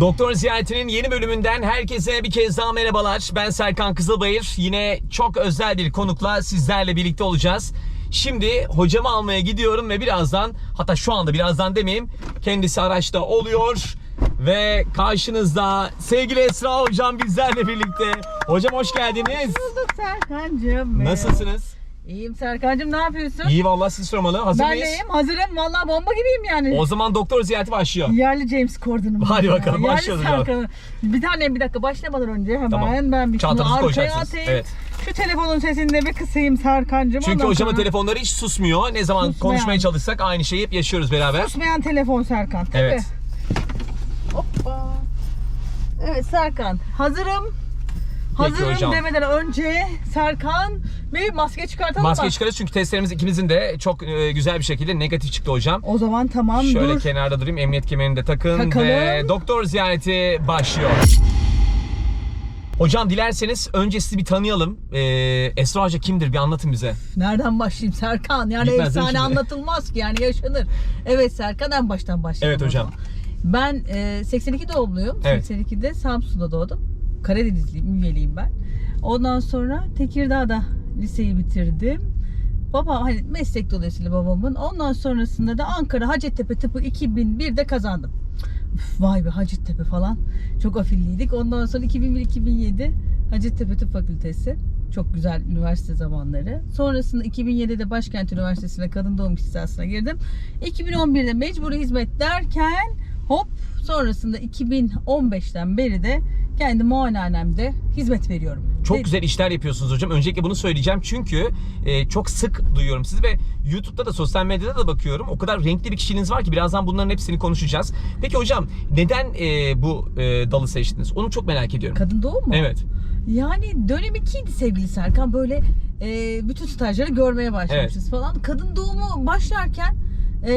Doktor Ziyaretinin yeni bölümünden herkese bir kez daha merhabalar. Ben Serkan Kızılbayır. Yine çok özel bir konukla sizlerle birlikte olacağız. Şimdi hocamı almaya gidiyorum ve birazdan hatta şu anda birazdan demeyeyim kendisi araçta oluyor. Ve karşınızda sevgili Esra hocam bizlerle birlikte. Hocam hoş geldiniz. Bulduk Serkan'cığım. Nasılsınız? İyiyim Serkan'cığım ne yapıyorsun? İyi vallahi siz sormalı. Hazır ben mıyız? deyim hazırım valla bomba gibiyim yani. O zaman doktor ziyareti başlıyor. Yerli James Corden'ım. Hadi ya. bakalım, Yerli başlıyoruz. Bir tane bir dakika başlamadan önce hemen Tamam. ben bir şunu Çantanızı arkaya koyacaksınız. atayım. Evet. Şu telefonun sesini de bir kısayım Serkan'cığım. Çünkü Ondan hocamın sonra- telefonları hiç susmuyor. Ne zaman Susmayan. konuşmaya çalışsak aynı şeyi hep yaşıyoruz beraber. Susmayan telefon Serkan. Tabii. Evet. Hoppa. Evet Serkan hazırım. Hazırım hocam. demeden önce Serkan bir maske çıkartalım Maske mı? çıkarız çünkü testlerimiz ikimizin de çok e, güzel bir şekilde negatif çıktı hocam. O zaman tamam Şöyle dur. kenarda durayım. Emniyet kemerini de takın Takalım. ve doktor ziyareti başlıyor. Hocam dilerseniz önce sizi bir tanıyalım. Ee, Esra Hoca kimdir bir anlatın bize. Nereden başlayayım Serkan? Yani değil mi efsane şimdi? anlatılmaz ki yani yaşanır. Evet Serkan en baştan başlayalım. Evet o hocam. zaman. Ben e, 82 doğumluyum. Evet. 82'de Samsun'da doğdum. Karadenizliyim, üyeliyim ben. Ondan sonra Tekirdağ'da liseyi bitirdim. Babam hani meslek dolayısıyla babamın. Ondan sonrasında da Ankara Hacettepe tıpı 2001'de kazandım. Üf, vay be Hacettepe falan. Çok afilliydik. Ondan sonra 2001-2007 Hacettepe Tıp Fakültesi. Çok güzel üniversite zamanları. Sonrasında 2007'de Başkent Üniversitesi'ne kadın doğum ihtisasına girdim. 2011'de mecburi hizmet derken hop sonrasında 2015'ten beri de kendi muayenehanemde hizmet veriyorum. Çok Ve- güzel işler yapıyorsunuz hocam. Öncelikle bunu söyleyeceğim çünkü e, çok sık duyuyorum sizi ve YouTube'da da sosyal medyada da bakıyorum. O kadar renkli bir kişiliğiniz var ki birazdan bunların hepsini konuşacağız. Peki hocam neden e, bu e, dalı seçtiniz? Onu çok merak ediyorum. Kadın doğum mu? Evet. Yani dönem 2'ydi sevgili Serkan. Böyle e, bütün stajları görmeye başlamışız falan. Kadın doğumu başlarken e,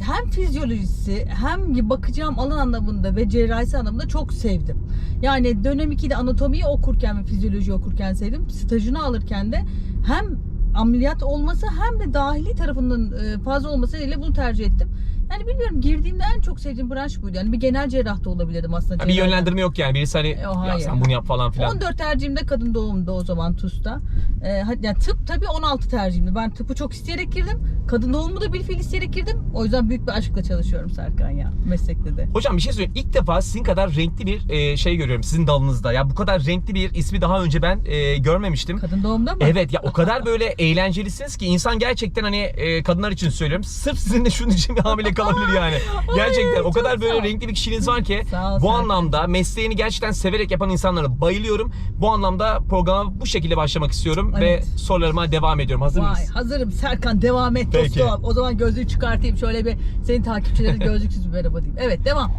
hem fizyolojisi hem bakacağım alan anlamında ve cerrahisi anlamında çok sevdim. Yani dönem 2'de anatomiyi okurken ve fizyoloji okurken sevdim. Stajını alırken de hem ameliyat olması hem de dahili tarafının e, fazla olması ile bunu tercih ettim. Yani bilmiyorum girdiğimde en çok sevdiğim branş buydu. Yani bir genel cerrah da olabilirdim aslında. Ha, bir yönlendirme yok yani. Birisi hani E, o ya hayır. sen bunu yap falan filan. 14 tercihimde kadın doğumdu o zaman TUS'ta. Ee, yani tıp tabii 16 tercihimdi. Ben tıpı çok isteyerek girdim. Kadın doğumu da bir fiil isteyerek girdim. O yüzden büyük bir aşkla çalışıyorum Serkan ya meslekte de. Hocam bir şey söyleyeyim. İlk defa sizin kadar renkli bir e, şey görüyorum sizin dalınızda. Ya bu kadar renkli bir ismi daha önce ben e, görmemiştim. Kadın doğumda mı? Evet ya o kadar böyle eğlencelisiniz ki insan gerçekten hani e, kadınlar için söylüyorum. Sırf sizin de şunun için bir hamile kalabilir yani. Gerçekten o kadar böyle renkli bir kişiliğiniz var ki Sağ ol bu anlamda mesleğini gerçekten severek yapan insanlara bayılıyorum. Bu anlamda programa bu şekilde başlamak istiyorum Evet. ve sorularıma devam ediyorum. Hazır Vay mıyız? hazırım Serkan devam et Peki. dostum. O zaman gözlüğü çıkartayım şöyle bir senin takipçilerin gözlüksüz bir merhaba diyeyim. Evet devam.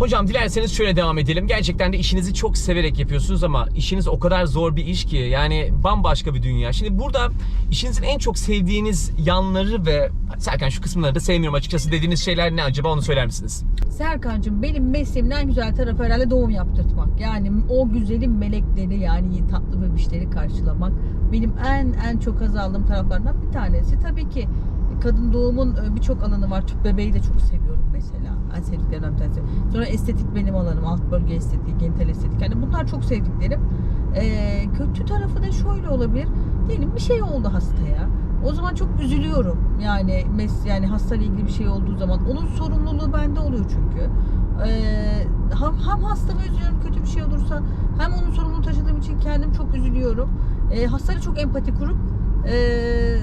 Hocam dilerseniz şöyle devam edelim. Gerçekten de işinizi çok severek yapıyorsunuz ama işiniz o kadar zor bir iş ki yani bambaşka bir dünya. Şimdi burada işinizin en çok sevdiğiniz yanları ve Serkan şu kısımları da sevmiyorum açıkçası dediğiniz şeyler ne acaba onu söyler misiniz? Serkan'cığım benim mesleğimin en güzel tarafı herhalde doğum yaptırtmak. Yani o güzelim melekleri yani tatlı bebişleri karşılamak benim en en çok haz aldığım taraflardan bir tanesi. Tabii ki kadın doğumun e, birçok alanı var. Tüp bebeği de çok seviyorum mesela. En sevdiklerimden bir tanesi. Sonra estetik benim alanım. Alt bölge estetiği, genital estetik. Yani bunlar çok sevdiklerim. Ee, kötü tarafı da şöyle olabilir. Diyelim bir şey oldu hastaya. O zaman çok üzülüyorum. Yani mes yani hastayla ilgili bir şey olduğu zaman onun sorumluluğu bende oluyor çünkü. Ee, hem, hem hastama üzülüyorum kötü bir şey olursa hem onun sorumluluğunu taşıdığım için kendim çok üzülüyorum. Ee, hastayla çok empati kurup ee,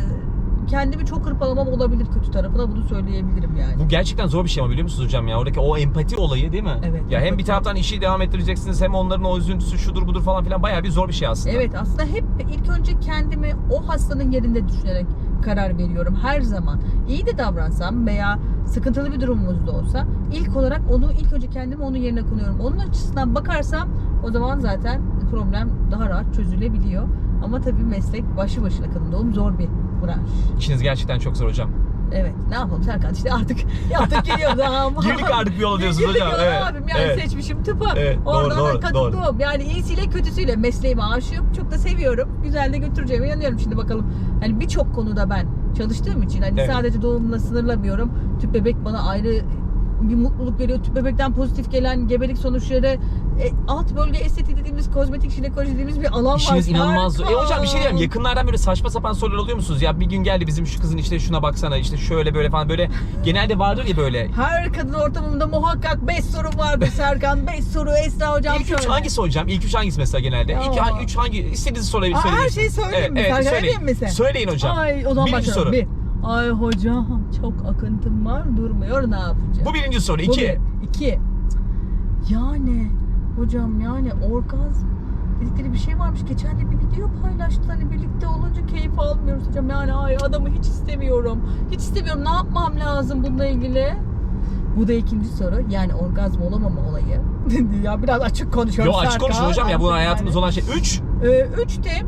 kendimi çok hırpalamam olabilir kötü tarafına bunu söyleyebilirim yani. Bu gerçekten zor bir şey ama biliyor musunuz hocam ya? Oradaki o empati olayı değil mi? Evet, Ya hem empati. bir taraftan işi devam ettireceksiniz hem onların o üzüntüsü şudur budur falan filan bayağı bir zor bir şey aslında. Evet aslında hep ilk önce kendimi o hastanın yerinde düşünerek karar veriyorum her zaman. İyi de davransam veya sıkıntılı bir durumumuz da olsa ilk olarak onu ilk önce kendimi onun yerine konuyorum. Onun açısından bakarsam o zaman zaten problem daha rahat çözülebiliyor. Ama tabii meslek başı başına kadın doğum zor bir branş. İşiniz gerçekten çok zor hocam. Evet ne yapalım Serkan işte artık yaptık geliyoruz ama. Girdik artık bir yola diyorsunuz hocam. yola Evet, abim yani evet. seçmişim tıpı. Evet, doğru, Oradan doğru, da kadın doğru. doğum. Yani iyisiyle kötüsüyle mesleğime aşığım. Çok da seviyorum. Güzel de götüreceğime inanıyorum şimdi bakalım. Hani birçok konuda ben çalıştığım için hani Evet. sadece doğumla sınırlamıyorum. Tüp bebek bana ayrı bir mutluluk veriyor. Tüp bebekten pozitif gelen gebelik sonuçları e, alt bölge estetiği dediğimiz kozmetik jinekoloji dediğimiz bir alan İşiniz var. inanılmaz zor. E hocam bir şey diyeyim. Yakınlardan böyle saçma sapan sorular oluyor musunuz? Ya bir gün geldi bizim şu kızın işte şuna baksana işte şöyle böyle falan böyle. Genelde vardır ya böyle. Her kadın ortamında muhakkak 5 soru vardır Serkan. 5 soru Esra hocam İlk üç şöyle. hangisi hocam? İlk üç hangisi mesela genelde? Ya. İlk ha- üç hangi? İstediğinizi sorabilir. Aa, her şeyi söyleyeyim mi? Serkan, söyleyin. edeyim mi sen? Söyleyin hocam. Ay o zaman Birinci soru. Bir. Ay hocam çok akıntım var durmuyor ne yapacağım? Bu birinci soru. Bu İki. bir. İki. Yani hocam yani orgazm dedikleri bir şey varmış. Geçen de bir video paylaştılar. Hani birlikte olunca keyif almıyoruz hocam. Yani ay adamı hiç istemiyorum. Hiç istemiyorum. Ne yapmam lazım bununla ilgili? Bu da ikinci soru. Yani orgazm olamama olayı. ya biraz açık konuşuyorum. Yo açık konuşun hocam ya bu Artık hayatımızda yani. olan şey. Üç. Ee, üç de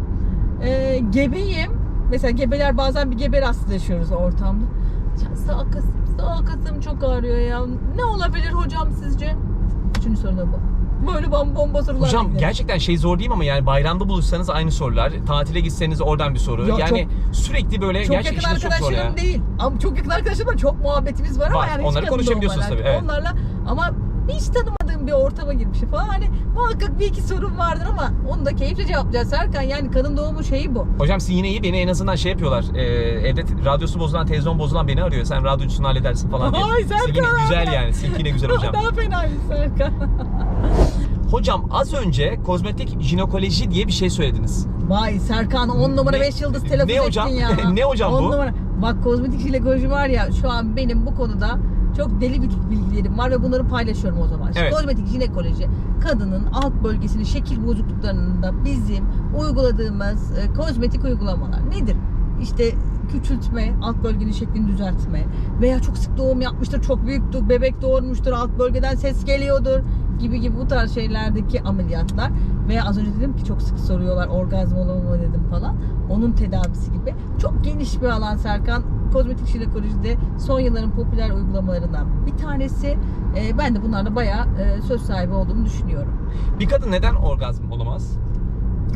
e, gebeyim. Mesela gebeler bazen bir gebe rastlaşıyoruz ortamda. Ya sağ kasım, sağ kasım çok ağrıyor ya. Ne olabilir hocam sizce? Üçüncü soru da bu. Böyle bomba bomba sorular. Hocam beklerim. gerçekten şey zor değil ama yani bayramda buluşsanız aynı sorular. Tatile gitseniz oradan bir soru. Ya yani sürekli böyle çok gerçekten yakın çok zor ya. değil. Ama çok yakın arkadaşlarımla çok muhabbetimiz var, ama Var, yani hiç onları konuşabiliyorsunuz tabii, evet. Onlarla ama hiç tanımadığım bir ortama girmişim falan. Hani muhakkak bir iki sorun vardır ama onu da keyifle cevaplayacağız. Serkan yani kadın doğumu şeyi bu. Hocam siz yine iyi beni en azından şey yapıyorlar. E, evde radyosu bozulan, televizyon bozulan beni arıyor. Sen radyocusunu halledersin falan diye. Ay, Serkan güzel abi. yani. Yine güzel hocam. Daha fenaymış Serkan. Hocam az önce kozmetik jinekoloji diye bir şey söylediniz. Vay Serkan 10 numara Ne- 5 yıldız telaffuz ne hocam? ettin ya. Ne hocam On bu? Numara. Bak kozmetik jinekoloji var ya şu an benim bu konuda çok deli bir bilgilerim var ve bunları paylaşıyorum o zaman. Evet. Kozmetik jinekoloji kadının alt bölgesinin şekil bozukluklarında bizim uyguladığımız e, kozmetik uygulamalar nedir? İşte küçültme, alt bölgenin şeklini düzeltme veya çok sık doğum yapmıştır, çok büyük bebek doğurmuştur, alt bölgeden ses geliyordur gibi gibi bu tarz şeylerdeki ameliyatlar veya az önce dedim ki çok sık soruyorlar orgazm olamama dedim falan. Onun tedavisi gibi. Çok geniş bir alan Serkan. Kozmetik jinekolojide son yılların popüler uygulamalarından bir tanesi. Ee, ben de bunlarla bayağı e, söz sahibi olduğumu düşünüyorum. Bir kadın neden orgazm olamaz?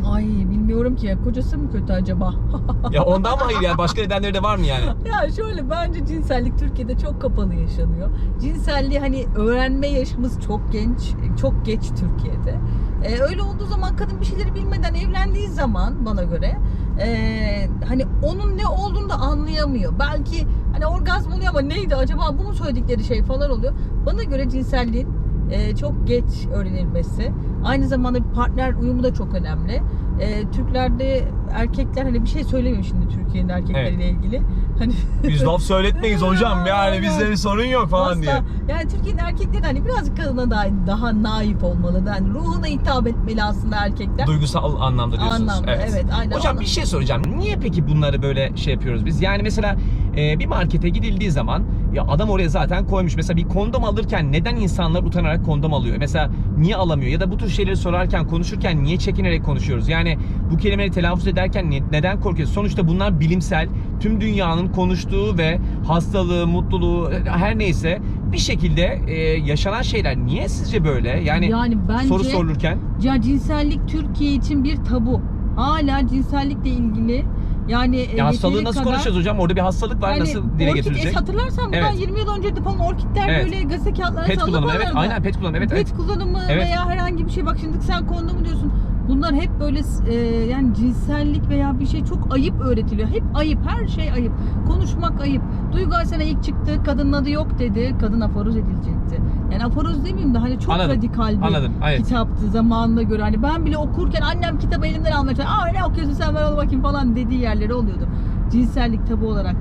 Ay bilmiyorum ki kocası mı kötü acaba? Ya ondan mı hayır yani başka nedenleri de var mı yani? ya şöyle bence cinsellik Türkiye'de çok kapalı yaşanıyor. Cinselliği hani öğrenme yaşımız çok genç, çok geç Türkiye'de. Ee, öyle olduğu zaman kadın bir şeyleri bilmeden evlendiği zaman bana göre ee, hani onun ne olduğunu da anlayamıyor. Belki hani orgazm oluyor ama neydi acaba bu mu söyledikleri şey falan oluyor. Bana göre cinselliğin ee, çok geç öğrenilmesi. Aynı zamanda bir partner uyumu da çok önemli. Ee, Türklerde erkekler hani bir şey söylemiyor şimdi Türkiye'nin erkekleriyle ilgili. Hani Biz laf söyletmeyiz hocam yani bizde bir sorun yok falan Asla. diye. Yani Türkiye'nin erkekleri hani birazcık kadına daha, daha naif olmalı. Yani ruhuna hitap etmeli aslında erkekler. Duygusal anlamda diyorsunuz. Anlamda, evet, aynen. Hocam Onu- bir şey soracağım. Niye peki bunları böyle şey yapıyoruz biz? Yani mesela e, bir markete gidildiği zaman ya adam oraya zaten koymuş. Mesela bir kondom alırken neden insanlar utanarak kondom alıyor? Mesela niye alamıyor? Ya da bu tür şeyleri sorarken, konuşurken niye çekinerek konuşuyoruz? Yani bu kelimeleri telaffuz ederken ni- neden korkuyoruz? Sonuçta bunlar bilimsel, tüm dünyanın konuştuğu ve hastalığı, mutluluğu her neyse bir şekilde e, yaşanan şeyler. Niye sizce böyle? Yani, Yani bence soru sorulurken ya cinsellik Türkiye için bir tabu. Hala cinsellikle ilgili yani e, Ya hastalığı nasıl kadar- konuşacağız hocam? Orada bir hastalık var. Yani nasıl dile orkid getirilecek? es hatırlarsan bundan Evet. 20 yıl önce falan orkidler Evet. böyle gazete kağıtlarına Pet kullanımı evet. Aynen pet kullanımı evet. pet evet. kullanımı Evet. veya herhangi bir şey bak şimdi sen kondomu diyorsun. Bunlar hep böyle e, yani cinsellik veya bir şey çok ayıp öğretiliyor. Hep ayıp, her şey ayıp. Konuşmak ayıp. Duygu Aysena ilk çıktı, kadının adı yok dedi. Kadın aforoz edilecekti. Yani aforoz demeyeyim de hani çok Anladım. radikal bir Anladım. Evet. kitaptı zamanına göre. Hani ben bile okurken annem kitabı elimden almaya çalışıyor. Aa ne okuyorsun sen ver al bakayım falan dediği yerleri oluyordu. Cinsellik tabu olarak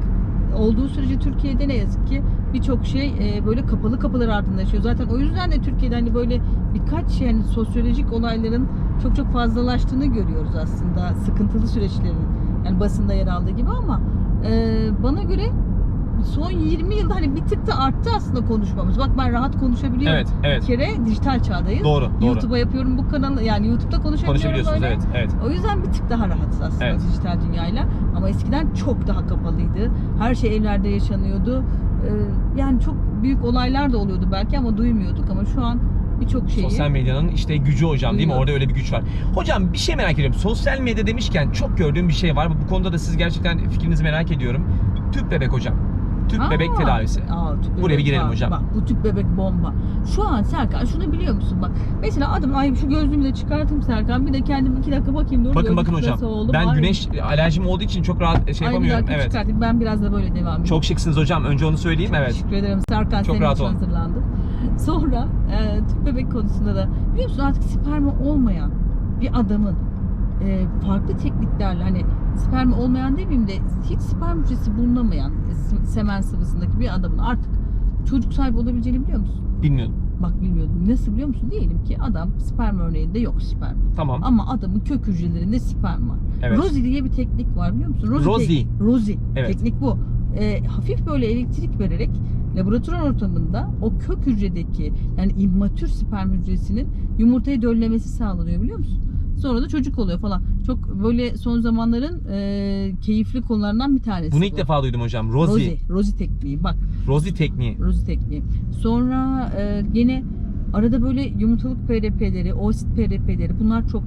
olduğu sürece Türkiye'de ne yazık ki birçok şey e, böyle kapalı kapılar ardında yaşıyor. Zaten o yüzden de Türkiye'de hani böyle birkaç yani sosyolojik olayların çok çok fazlalaştığını görüyoruz aslında. Sıkıntılı süreçlerin yani basında yer aldığı gibi ama e, bana göre son 20 yılda hani bir tık da arttı aslında konuşmamız. Bak ben rahat konuşabiliyorum. Evet, evet. Bir kere dijital çağdayız. Doğru, doğru. YouTube'a yapıyorum bu kanalı yani YouTube'da konuşabiliyorum böyle. evet, evet. O yüzden bir tık daha rahatız aslında Evet. dijital dünyayla. Ama eskiden çok daha kapalıydı. Her şey evlerde yaşanıyordu. Ee, yani çok büyük olaylar da oluyordu belki ama duymuyorduk ama şu an birçok şeyi Sosyal medyanın işte gücü hocam değil mi? Orada öyle bir güç var. Hocam bir şey merak ediyorum. Sosyal medya demişken çok gördüğüm bir şey var. Bu konuda da siz gerçekten fikrinizi merak ediyorum. Tüp bebek hocam. Tüp Aa, bebek tedavisi. aa, tüp Buraya bir bebek girelim var. hocam. Bak bu tüp bebek bomba. Şu an Serkan şunu biliyor musun bak. Mesela adım ay şu gözlüğümü de çıkartayım Serkan. Bir de kendim iki dakika bakayım. Dur, Bakın bakın hocam. oldu? Ben Ay, güneş alerjim olduğu için çok rahat şey ay, yapamıyorum. Evet. çıkartayım. Ben biraz da böyle devam edeyim. Çok şıksınız hocam. Önce onu söyleyeyim. Evet. Teşekkür ederim Serkan Çok senin rahat için hazırlandım. Sonra e, tüp bebek konusunda da biliyor musun artık spermi olmayan bir adamın e, farklı tekniklerle hani spermi olmayan demeyeyim de hiç sperm hücresi bulunamayan e, semen sıvısındaki bir adamın artık çocuk sahibi olabileceğini biliyor musun? Bilmiyordum. Bak bilmiyordum. Nasıl biliyor musun? Diyelim ki adam sperm örneğinde yok sperm. Tamam. Ama adamın kök hücrelerinde sperm var. Evet. Rosie diye bir teknik var biliyor musun? Rosie. Rosie. tek- Rosie. Evet. Teknik bu. Ee, hafif böyle elektrik vererek laboratuvar ortamında o kök hücredeki yani immatür sperm hücresinin yumurtayı döllemesi sağlanıyor biliyor musun? Sonra da çocuk oluyor falan. Çok böyle son zamanların e, keyifli konularından bir tanesi. Bunu ilk bu. defa duydum hocam. Rosie. Rosie. Rosie tekniği. Bak Rosie tekniği. Rosie tekniği. Sonra e, gene arada böyle yumurtalık PRP'leri, oosit PRP'leri bunlar çok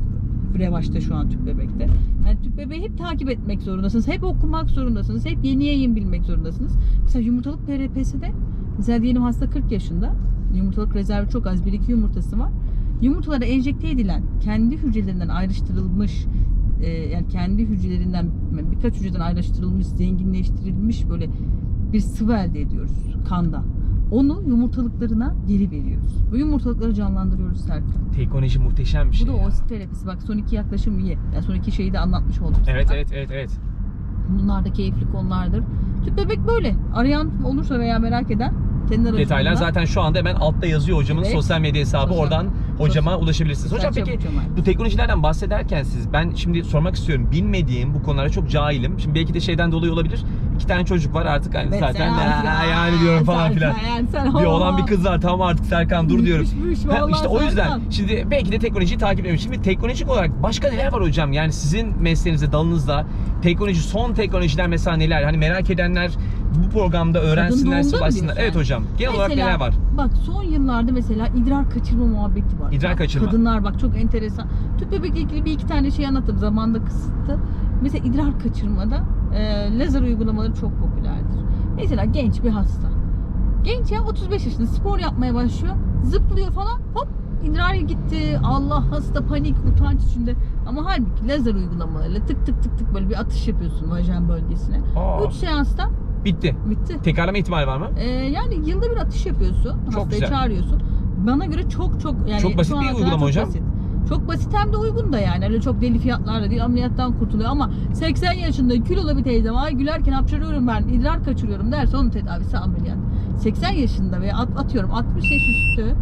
revaçta şu an tüp bebekte. Yani tüp bebeği hep takip etmek zorundasınız. Hep okumak zorundasınız. Hep yeni yayın bilmek zorundasınız. Mesela yumurtalık PRP'si de mesela diyelim hasta 40 yaşında. Yumurtalık rezervi çok az. 1-2 yumurtası var. Yumurtalara enjekte edilen kendi hücrelerinden ayrıştırılmış e, yani kendi hücrelerinden birkaç hücreden ayrıştırılmış, zenginleştirilmiş böyle bir sıvı elde ediyoruz kanda. Onu yumurtalıklarına geri veriyoruz. Bu yumurtalıkları canlandırıyoruz Serkan. Teknoloji muhteşem bir Bu şey. da ya. terapisi. Bak son iki yaklaşım iyi. Yani son iki şeyi de anlatmış oldum. Evet sana. evet evet evet. Bunlar da keyifli konulardır. Tüp bebek böyle. Arayan olursa veya merak eden senin aracılığında. Detaylar zaten şu anda hemen altta yazıyor hocamın Evet. sosyal medya hesabı. Sosyal- Oradan hocama sosyal- ulaşabilirsiniz. Hocam Serçe peki Hocam. bu teknolojilerden bahsederken siz ben şimdi sormak istiyorum. Bilmediğim bu konulara çok cahilim. Şimdi belki de şeyden dolayı olabilir. İki tane çocuk var artık hani Evet, zaten "Aa, yani diyorum falan filan. Yani sen Bir olan bir kız var tamam artık Serkan dur diyorum. Büyümüş, Ha, işte o yüzden Serkan. şimdi belki de teknolojiyi takip ediyorum. Şimdi teknolojik olarak başka neler var hocam? Yani sizin mesleğinizde, dalınızda teknoloji, son teknolojiler mesela neler? Hani merak edenler bu programda öğrensinler, diyorsun? Evet hocam. Genel olarak Mesela, neler var? Bak son yıllarda mesela idrar kaçırma muhabbeti var. İdrar Bak, kaçırma. Kadınlar bak çok enteresan. Tüp bebekle ilgili bir iki tane şey anlattım. Zamanda kısıtlı. Mesela idrar kaçırmada e, lazer uygulamaları çok popülerdir. Mesela genç bir hasta. Genç ya 35 yaşında spor yapmaya başlıyor. Zıplıyor falan hop idrar gitti. Allah hasta panik utanç içinde. Ama halbuki lazer uygulamalarıyla tık tık tık tık böyle bir atış yapıyorsun vajen bölgesine. Aa, 3 seansta bitti. bitti. Tekrarlama ihtimali var mı? Ee, yani yılda bir atış yapıyorsun. Çok hastayı güzel. çağırıyorsun. Bana göre çok çok yani Çok basit bir uygulama hocam. Basit. Çok basit hem de uygun da yani. Öyle çok deli fiyatlarla değil ameliyattan kurtuluyor ama 80 yaşında kilolu bir teyzem ay gülerken hapşırıyorum ben idrar kaçırıyorum derse onun tedavisi ameliyat. 80 yaşında ve at, atıyorum 60 yaş üstü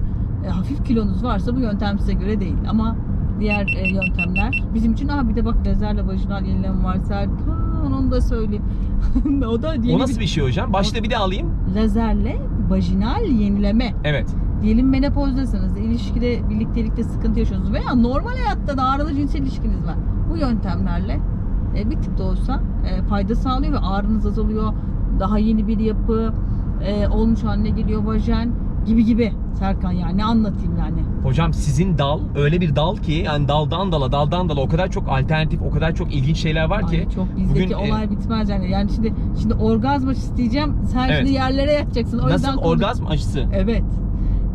e, hafif kilonuz varsa bu yöntem size göre değil ama diğer e, yöntemler bizim için aha bir de bak lazerle vajinal yenileme var Serkan onu da söyleyeyim. o da yeni O nasıl bir şey hocam? Başta bir de alayım. lazerle vajinal yenileme. Evet. Diyelim menopozdasınız, ilişkide, birliktelikte sıkıntı yaşıyorsunuz veya normal hayatta da ağrılı cinsel ilişkiniz var. Bu yöntemlerle e, bir tık da olsa e, fayda sağlıyor ve ağrınız azalıyor. Daha yeni bir yapı e, olmuş haline geliyor vajen gibi gibi. Serkan yani ne anlatayım yani. Hocam sizin dal öyle bir dal ki yani daldan dala daldan dala o kadar çok alternatif o kadar çok ilginç şeyler var ki. Ay, çok bizdeki bugün, e, olay bitmez yani. Yani şimdi şimdi orgazm isteyeceğim. Sen Evet. şimdi yerlere yatacaksın. O yüzden Nasıl konu- orgazm aşısı? Evet.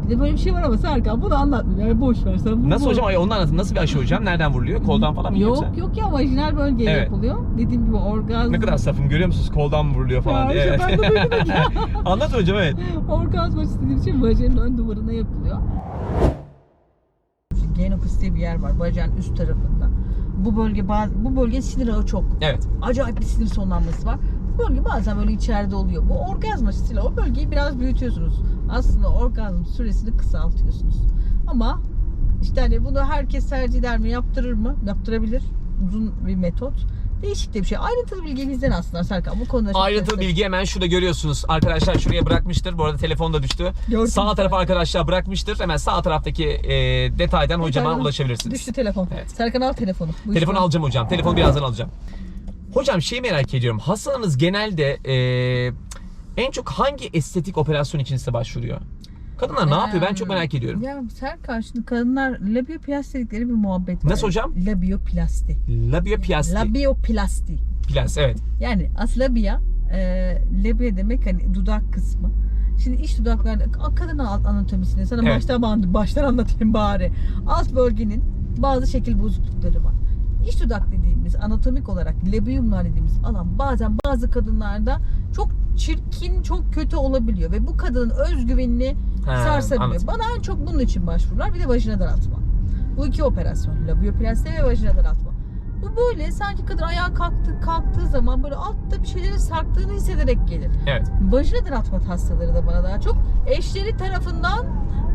De böyle bir şey var ama Serkan bunu anlatmayayım. Yani boş ver sen. Bu, Nasıl hocam? Ay, Onu anlatın. Nasıl bir aşı hocam? Nereden vuruluyor? Koldan falan mı Yok yoksa? yok ya vajinal bölgeye Evet. yapılıyor. Dediğim gibi orgazm. Ne kadar safım görüyor musunuz? Koldan mı vuruluyor falan Ya diye. işte ben de duydum ya. Anlat hocam evet. Orgazm istediğim için vajinin ön duvarına yapılıyor. Genopus diye bir yer var vajen üst tarafında. Bu bölge bazı, bu bölge sinir ağı çok. Evet. Acayip bir sinir sonlanması var. Bölge bazen böyle içeride oluyor. Bu orgazm aşısıyla o bölgeyi biraz büyütüyorsunuz. Aslında orgazm süresini kısaltıyorsunuz. Ama işte hani bunu herkes tercih eder mi, yaptırır mı? Yaptırabilir. Uzun bir metot. Değişik de bir şey. Ayrıntılı bilgi bizden aslında Serkan. Bu konuda çok Ayrıntılı bilgi hemen şurada görüyorsunuz. Arkadaşlar şuraya bırakmıştır. Bu arada telefon da düştü. Gördüm. Sağ tarafa arkadaşlar bırakmıştır. Hemen sağ taraftaki e, detaydan hocama ulaşabilirsiniz. Düştü telefon. Evet. Serkan al telefonu. Bu Telefonu iş- alacağım hocam. Telefonu birazdan alacağım. Hocam şeyi merak ediyorum. Hastalarınız genelde e, en çok hangi estetik operasyon için size başvuruyor? Kadınlar ne yapıyor? Ben çok merak ediyorum. Ya Serkan şimdi kadınlar labioplasti dedikleri bir muhabbet var. Nasıl hocam? Labioplasti. Labioplasti. Labioplasti. Plas, evet. Yani as labia e, lebye demek hani dudak kısmı. Şimdi iç dudaklarda kadın alt anatomisini sana Evet. baştan baştan anlatayım bari. Alt bölgenin bazı şekil bozuklukları var. İç dudak dediğimiz anatomik olarak labiumlar dediğimiz alan bazen bazı kadınlarda çok çirkin, çok kötü olabiliyor ve bu kadının özgüvenini He, sarsabiliyor. anladım. Bana en çok bunun için başvurular. Bir de vajina daraltma. Bu iki operasyon. Labioplasti ve vajina daraltma. Bu böyle sanki kadın ayağa kalktı, kalktığı zaman böyle altta bir şeylerin sarktığını hissederek gelir. Evet. Vajina daraltma hastaları da bana daha çok eşleri tarafından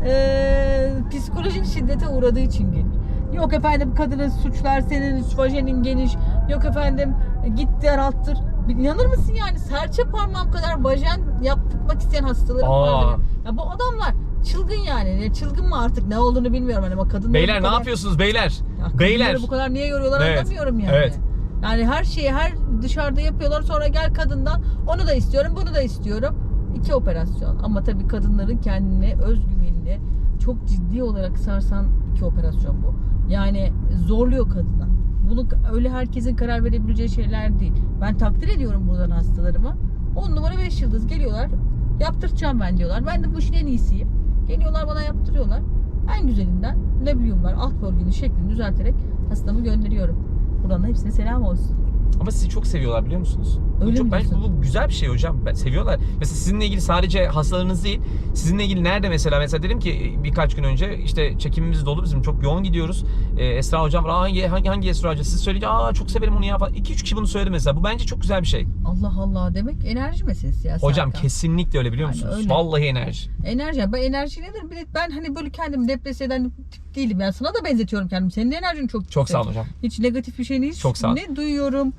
eee, psikolojik şiddete uğradığı için gelir. Yok efendim kadının suçlar senin vajenin geniş. Yok efendim git daralttır. İnanır mısın yani serçe parmağım kadar vajen yaptırmak isteyen hastalarım Aa. vardır. Ya bu adamlar çılgın yani. Ya çılgın mı artık ne olduğunu bilmiyorum. Hani bak kadınları Beyler bu ne kadar- yapıyorsunuz beyler? ya Beyler. bu kadar niye yoruyorlar Evet, anlamıyorum yani. evet. Yani her şeyi her dışarıda yapıyorlar sonra gel kadından onu da istiyorum bunu da istiyorum. İki operasyon ama tabii kadınların kendine özgüvenini çok ciddi olarak sarsan iki operasyon bu. Yani zorluyor kadına. Bunu öyle herkesin karar verebileceği şeyler değil. Ben takdir ediyorum buradan hastalarımı. 10 numara 5 yıldız geliyorlar. Yaptıracağım ben diyorlar. Ben de bu işin en iyisiyim. Geliyorlar bana yaptırıyorlar. En güzelinden labiumlar alt bölgenin şeklini düzelterek hastamı gönderiyorum. Buradan da hepsine selam olsun. Ama sizi çok seviyorlar biliyor musunuz? Bu Öyle çok, mi diyorsun? bu güzel bir şey hocam. Ben, seviyorlar. Mesela sizinle ilgili sadece hastalarınız değil. Sizinle ilgili nerede mesela? Mesela dedim ki birkaç gün önce işte çekimimiz dolu bizim çok yoğun gidiyoruz. Ee, Esra hocam "Aa, hangi, hangi, hangi Esra hoca? Siz söyleyince aa çok severim onu ya falan. 2-3 kişi bunu söyledi mesela. Bu bence çok güzel bir şey. Allah Allah demek enerji meselesi ya. Hocam Serkan. kesinlikle öyle biliyor Yani musunuz? öyle. Vallahi enerji. Enerji. Ben enerji nedir? Bir de ben hani böyle kendimi depresif eden tip değilim. Yani sana da benzetiyorum kendimi. Senin de enerjin çok Çok yüksek. sağ olun hocam. Hiç negatif bir şey hiç Çok sağ ol. ne duyuyorum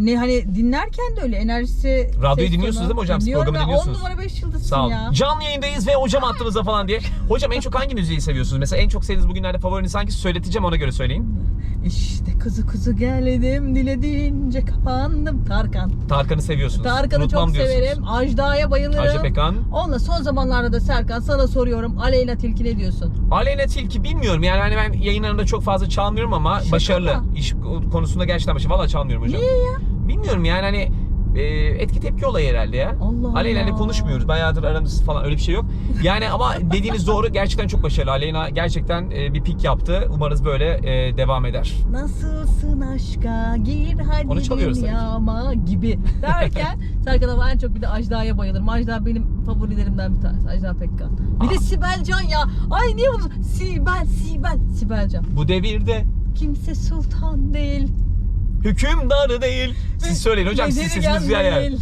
ne hani dinlerken de öyle enerjisi Radyoyu ses dinliyorsunuz tonu. değil mi hocam? Siz Dinliyorum programı dinliyorsunuz. 10 numara 5 yıldızsın Sağ olun. ya. Canlı yayındayız ve hocam attığınızda falan diye. Hocam en çok hangi müziği seviyorsunuz? Mesela en çok sevdiğiniz bugünlerde favoriniz hangisi söyleteceğim ona göre söyleyin. İşte kızı kızı geldim dilediğince kapandım Tarkan. Tarkan'ı seviyorsunuz. Tarkan'ı Unutmam çok diyorsunuz. severim. Ajda'ya bayılırım. Ajda Pekkan. Onunla son zamanlarda da Serkan sana soruyorum. Aleyna Tilki ne diyorsun? Aleyna Tilki bilmiyorum yani hani ben yayınlarında çok fazla çalmıyorum ama Şaka başarılı. mı? İş konusunda gerçekten başarılı. Valla çalmıyorum hocam. Niye ya? Bilmiyorum yani hani e, etki tepki olayı herhalde ya. Allah Aleyna ile konuşmuyoruz. Bayağıdır aramız falan öyle bir şey yok. Yani ama dediğiniz doğru. Gerçekten çok başarılı. Aleyna gerçekten e, bir pik yaptı. Umarız böyle e, devam eder. Nasılsın aşka gir hadi Onu çalıyoruz dünyama gibi derken Serkan ama en çok bir de Ajda'ya bayılırım. Ajda benim favorilerimden bir tanesi. Ajda Pekkan. Bir de Sibel Can ya. Ay niye bunu? Sibel, Sibel, Sibel Can. Bu devirde Kimse sultan değil. Hükümdarı değil. Siz söyleyin hocam siz Becerigen sesiniz güzel yani.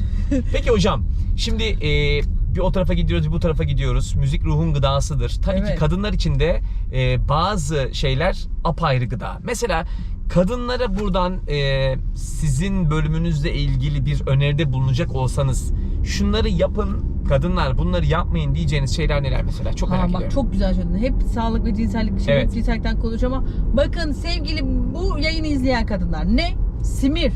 Peki hocam şimdi e, bir o tarafa gidiyoruz bir bu tarafa gidiyoruz. Müzik ruhun gıdasıdır. Tabii ki Evet. kadınlar için de e, bazı şeyler apayrı gıda. Mesela kadınlara buradan e, sizin bölümünüzle ilgili bir öneride bulunacak olsanız şunları yapın kadınlar bunları yapmayın diyeceğiniz şeyler neler mesela? Çok merak Ha, bak ediyorum. çok güzel söyledin. Hep sağlık ve cinsellik şey, Evet. cinsellikten konuşacağım ama bakın sevgili bu yayını izleyen kadınlar ne? Simir.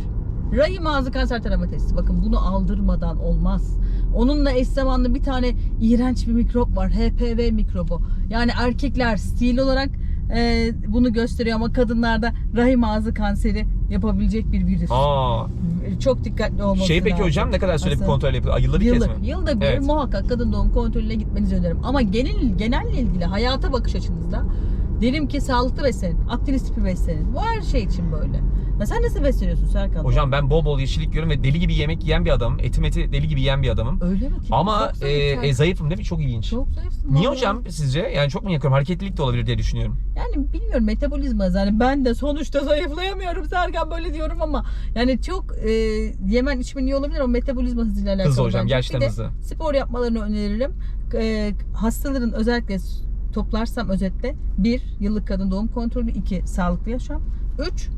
Rahim ağzı kanser tarama testi. Bakın bunu aldırmadan olmaz. Onunla eş zamanlı bir tane iğrenç bir mikrop var. HPV mikrobu. Yani erkekler stil olarak e, bunu gösteriyor ama kadınlarda rahim ağzı kanseri yapabilecek bir virüs. Aa, Çok dikkatli olması şey peki lazım. hocam ne kadar süre bir Nasıl? kontrol yapıyor? Yılda bir Yıllık, kez mi? yılda bir Evet. muhakkak kadın doğum kontrolüne gitmenizi öneririm. Ama genel genelle ilgili hayata bakış açınızda derim ki sağlıklı beslenin, aktivist tipi beslenin. Bu her şey için böyle. Ya sen nasıl besleniyorsun Serkan? Hocam ben bol bol yeşillik yiyorum ve deli gibi yemek yiyen bir adamım. Etim eti deli gibi yiyen bir adamım. öyle mi? Tipin Ama çok e, zayıf e, zayıfım değil mi? Çok ilginç. çok zayıfsın. Niye vallahi. hocam sizce? Yani çok mu yakıyorum? Hareketlilik de olabilir diye düşünüyorum. Yani bilmiyorum metabolizma yani ben de sonuçta zayıflayamıyorum Serkan böyle diyorum ama yani çok e, yemen içmen iyi olabilir ama metabolizma hızıyla alakalı. Hızlı hocam, bence. gerçekten Bir de hızlı. spor yapmalarını öneririm. E, hastaların özellikle toplarsam özetle bir yıllık kadın doğum kontrolü, iki sağlıklı yaşam, üç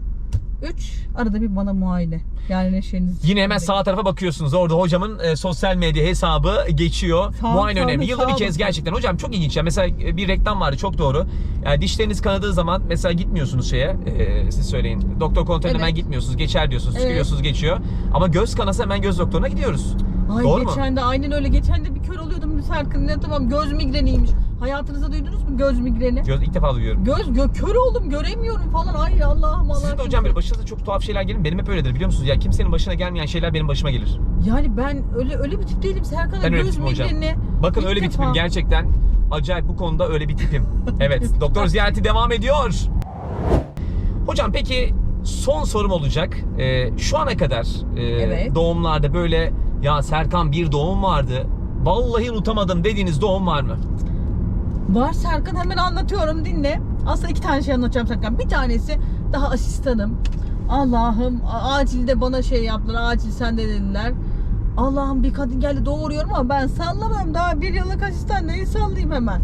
üç arada bir bana muayene. Yani neşeniz. Yine hemen sağ tarafa bakıyorsunuz. Orada hocamın e, sosyal medya hesabı geçiyor. Sağ- Muayene sağ- önemli. Yılda bir kez gerçekten. Hocam çok ilginç ya. Mesela e, bir reklam vardı çok doğru. Yani dişleriniz kanadığı zaman mesela gitmiyorsunuz şeye. e, siz söyleyin. Doktor kontrolüne Evet. hemen gitmiyorsunuz. Geçer diyorsunuz. Evet. Çıkıyorsunuz geçiyor. Ama göz kanası hemen göz doktoruna gidiyoruz. Ay Doğru mu? geçen de aynen öyle. Geçen de bir kör oluyordum Serkan. Ne tamam göz migreniymiş. Hayatınızda duydunuz mu göz migreni? Göz ilk defa duyuyorum. Göz gö kör oldum göremiyorum falan. Ay Allah'ım Allah'ım. Sizin de hocam böyle başınıza çok tuhaf şeyler gelir? Benim hep öyledir biliyor musunuz? Ya kimsenin başına gelmeyen şeyler benim başıma gelir. Yani ben öyle öyle bir tip değilim Serkan'a Ben bir göz tipim hocam. migreni. Bakın İlk öyle bir defa. tipim gerçekten. Acayip bu konuda öyle bir tipim. Evet doktor ziyareti devam ediyor. Hocam peki son sorum olacak. Ee, şu ana kadar e, Evet. doğumlarda böyle ya Serkan bir doğum vardı. Vallahi unutamadım dediğiniz doğum var mı? Var Serkan hemen anlatıyorum dinle. Aslında iki tane şey anlatacağım Serkan. Bir tanesi daha asistanım. Allah'ım acilde bana şey yaptılar. Acil sen de dediler. Allah'ım bir kadın geldi doğuruyorum ama ben sallamam. Daha bir yıllık asistan neyi sallayayım hemen.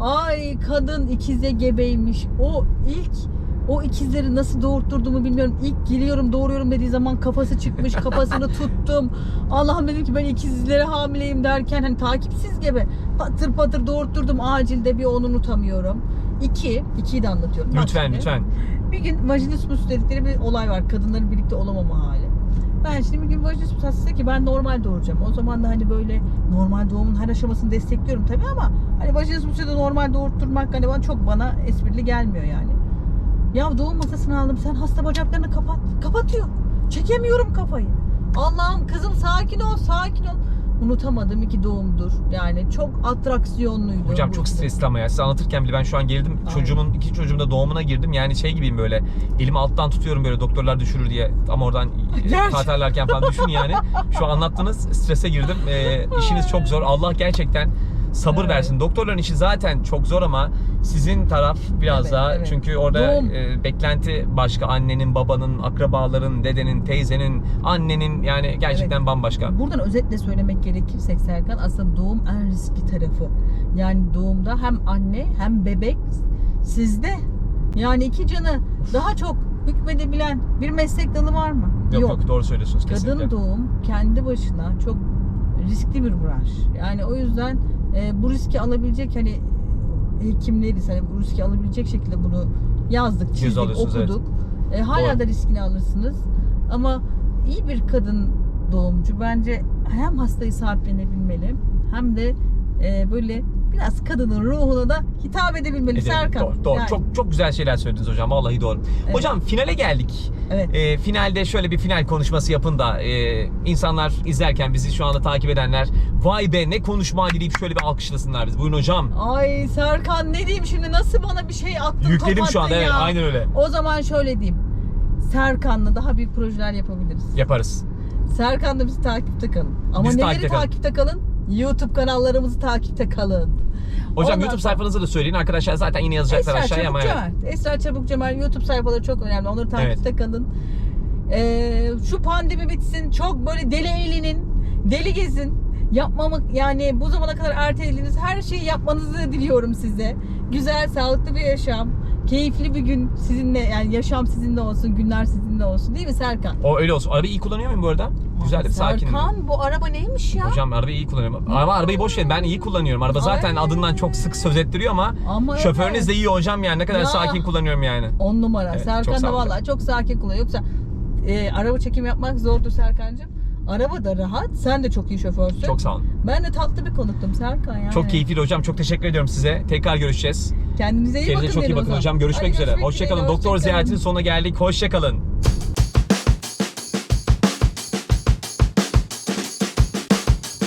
Ay kadın ikize gebeymiş. O ilk o ikizleri nasıl doğurtturduğumu bilmiyorum. İlk geliyorum doğuruyorum dediği zaman kafası çıkmış. Kafasını tuttum. Allah'ım dedim ki ben ikizlere hamileyim derken hani takipsiz gibi patır patır doğurtturdum acilde bir onu unutamıyorum. İki, ikiyi de anlatıyorum. Bak Lütfen şimdi. lütfen. Bir gün vajinismus dedikleri bir olay var. Kadınların birlikte olamama hali. Ben şimdi bir gün vajinismus hastası ki ben normal doğuracağım. O zaman da hani böyle normal doğumun her aşamasını destekliyorum tabii ama hani vajinismusu da normal doğurtturmak hani bana çok bana esprili gelmiyor yani. Ya doğum masasını aldım. Sen hasta bacaklarını kapat. Kapatıyor. Çekemiyorum kafayı. Allah'ım kızım sakin ol, sakin ol. Unutamadığım iki doğumdur. Yani çok atraksiyonluydu. Hocam çok stresli ama ya. Size anlatırken bile ben şu an gerildim. Aynen. Çocuğumun, iki çocuğumun da doğumuna girdim. Yani şey gibiyim böyle. Elimi alttan tutuyorum böyle doktorlar düşürür diye. Ama oradan e, Gerçi. katarlarken falan düşün yani. Şu an anlattınız strese girdim. E, işiniz çok zor. Allah gerçekten sabır Evet. versin. Doktorların işi zaten çok zor ama sizin taraf biraz Evet, daha evet. çünkü orada Doğum. e, beklenti başka annenin, babanın, akrabaların, dedenin, teyzenin, annenin yani gerçekten Evet. bambaşka. Buradan özetle söylemek gerekirse Serkan aslında doğum en riskli tarafı. Yani doğumda hem anne hem bebek sizde. Yani iki canı daha çok hükmedebilen bir meslek dalı var mı? Yok yok, doğru söylüyorsunuz kesinlikle. Kadın doğum kendi başına çok riskli bir branş. Yani o yüzden e, bu riski alabilecek hani hekimleriz hani bu riski alabilecek şekilde bunu yazdık, çizdik, alıyorsunuz, evet. okuduk. E, hala Doğru. da riskini alırsınız. Ama iyi bir kadın doğumcu bence hem hastayı sahiplenebilmeli hem de e, böyle biraz kadının ruhuna da hitap edebilmeli Edelim. Serkan. Doğru, doğru. Yani, Çok çok güzel şeyler söylediniz hocam. Vallahi doğru. Evet. Hocam finale geldik. Evet. Ee, finalde şöyle bir final konuşması yapın da e, insanlar izlerken bizi şu anda takip edenler vay be ne konuşma deyip şöyle bir alkışlasınlar biz. Buyurun hocam. Ay Serkan ne diyeyim şimdi nasıl bana bir şey attın Yükledim şu anda topattın evet ya. aynen öyle. O zaman şöyle diyeyim. Serkan'la daha büyük projeler yapabiliriz. Yaparız. Serkan'la bizi takipte kalın. Ama Bizi neleri takipte kalın. takipte kalın? YouTube kanallarımızı takipte kalın. Hocam Ondan YouTube sonra- sayfanızı da söyleyin arkadaşlar zaten yine yazacaklar Esra aşağıya Çabuk ama evet. Cömert. Esra Çabuk Cömert YouTube sayfaları çok önemli. Onları takipte kalın. Ee, şu pandemi bitsin. Çok böyle deli eğlenin. Deli gezin. Yapmamak yani bu zamana kadar ertelediğiniz her şeyi yapmanızı diliyorum size. Güzel, sağlıklı bir yaşam. Keyifli bir gün sizinle yani yaşam sizinle olsun, günler sizinle olsun değil mi Serkan? O öyle olsun. Arabayı iyi kullanıyor muyum bu arada? Güzel değil mi? Sakin. Serkan bu araba neymiş ya? Hocam arabayı iyi kullanıyorum. Ama arabayı boş verin. Ben iyi kullanıyorum. Araba zaten Ay. adından çok sık söz ettiriyor ama Ama şoförünüz evet. de iyi hocam yani. Ne kadar Ya. sakin kullanıyorum yani. On numara. Evet, çok Serkan sağ da olun. vallahi çok sakin kullanıyor. Yoksa e, araba çekim yapmak zordur Serkan'cığım. Araba da rahat. Sen de çok iyi şoförsün. Çok sağ olun. Ben de tatlı bir konuktum Serkan yani. Çok keyifliydi hocam. Çok teşekkür ediyorum size. Tekrar görüşeceğiz. Kendinize iyi Kendinize bakın. çok iyi o bakın zaman. hocam. Görüşmek Hadi üzere. görüşmek Hoşçakalın. dileğiyle, Doktor hoşça kalın. ziyaretinin sonuna geldik. Hoşçakalın.